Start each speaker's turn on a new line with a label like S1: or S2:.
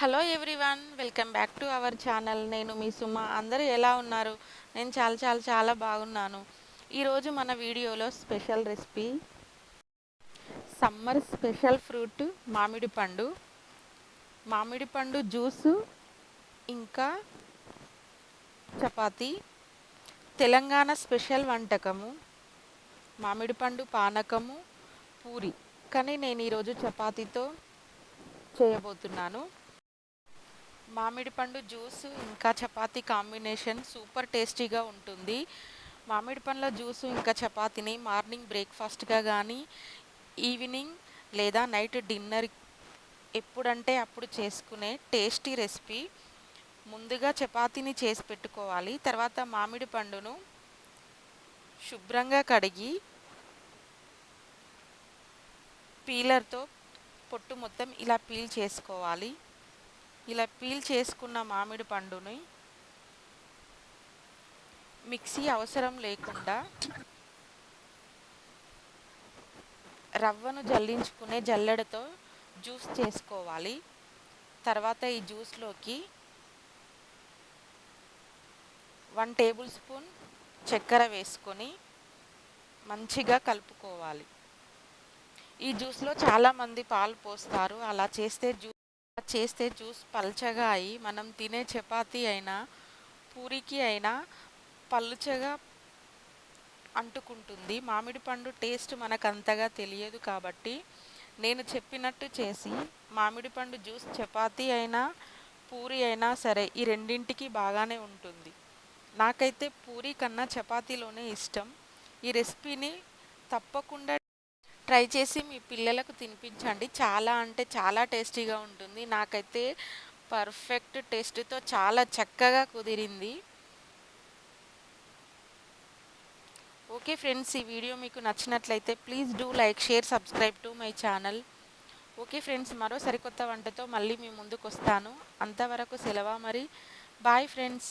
S1: Hello everyone welcome back to our channel నేను మీ సుమ. అందరూ ఎలా ఉన్నారు? నేను చాలా చాలా చాలా బాగున్నాను. ఈరోజు మన వీడియోలో special recipe summer special fruit మామిడి పండు. మామిడి పండు జ్యూసు ఇంకా చపాతీ. తెలంగాణ స్పెషల్ వంటకము మామిడి పండు పానకము పూరి. కానీ నేను ఈరోజు చపాతీతో చేయబోతున్నాను. మామిడి పండు జ్యూస్ ఇంకా చపాతీ కాంబినేషన్ సూపర్ టేస్టీగా ఉంటుంది. మామిడి పండ్ల జ్యూసు ఇంకా చపాతీని మార్నింగ్ బ్రేక్ఫాస్ట్గా కానీ ఈవినింగ్ లేదా నైట్ డిన్నర్ ఎప్పుడంటే అప్పుడు చేసుకునే టేస్టీ రెసిపీ. ముందుగా చపాతీని చేసి పెట్టుకోవాలి. తర్వాత మామిడి పండును శుభ్రంగా కడిగి పీలర్తో పొట్టు మొత్తం ఇలా పీల్ చేసుకోవాలి. ఇలా పీల్ చేసుకున్న మామిడి పండుని మిక్సీ అవసరం లేకుండా రవ్వను జల్లించుకునే జల్లెడతో జ్యూస్ చేసుకోవాలి. తర్వాత ఈ జ్యూస్లోకి వన్ టేబుల్ స్పూన్ చక్కెర వేసుకొని మంచిగా కలుపుకోవాలి. ఈ జ్యూస్లో చాలామంది పాలు పోస్తారు. అలా చేస్తే జ్యూస్ చేస్తే జ్యూస్ పల్చగా అయి మనం తినే చపాతీ అయినా పూరికి అయినా పలుచగా అంటుకుంటుంది. మామిడి పండు టేస్ట్ మనకు అంతగా తెలియదు కాబట్టి నేను చెప్పినట్టు చేసి మామిడి పండు జ్యూస్ చపాతీ అయినా పూరి అయినా సరే ఈ రెండింటికి బాగానే ఉంటుంది. నాకైతే పూరి కన్నా చపాతీలోనే ఇష్టం. ఈ రెసిపీని తప్పకుండా ట్రై చేసి మీ పిల్లలకు తినిపించండి. చాలా అంటే చాలా టేస్టీగా ఉంటుంది. నాకైతే పర్ఫెక్ట్ టేస్ట్తో చాలా చక్కగా కుదిరింది. ఓకే ఫ్రెండ్స్ ఈ వీడియో మీకు నచ్చినట్లయితే please do like share subscribe to my channel. Okay friends మరో సరికొత్త వంటతో మళ్ళీ మీ ముందుకు వస్తాను అంతవరకు సెలవు మరి. Bye friends.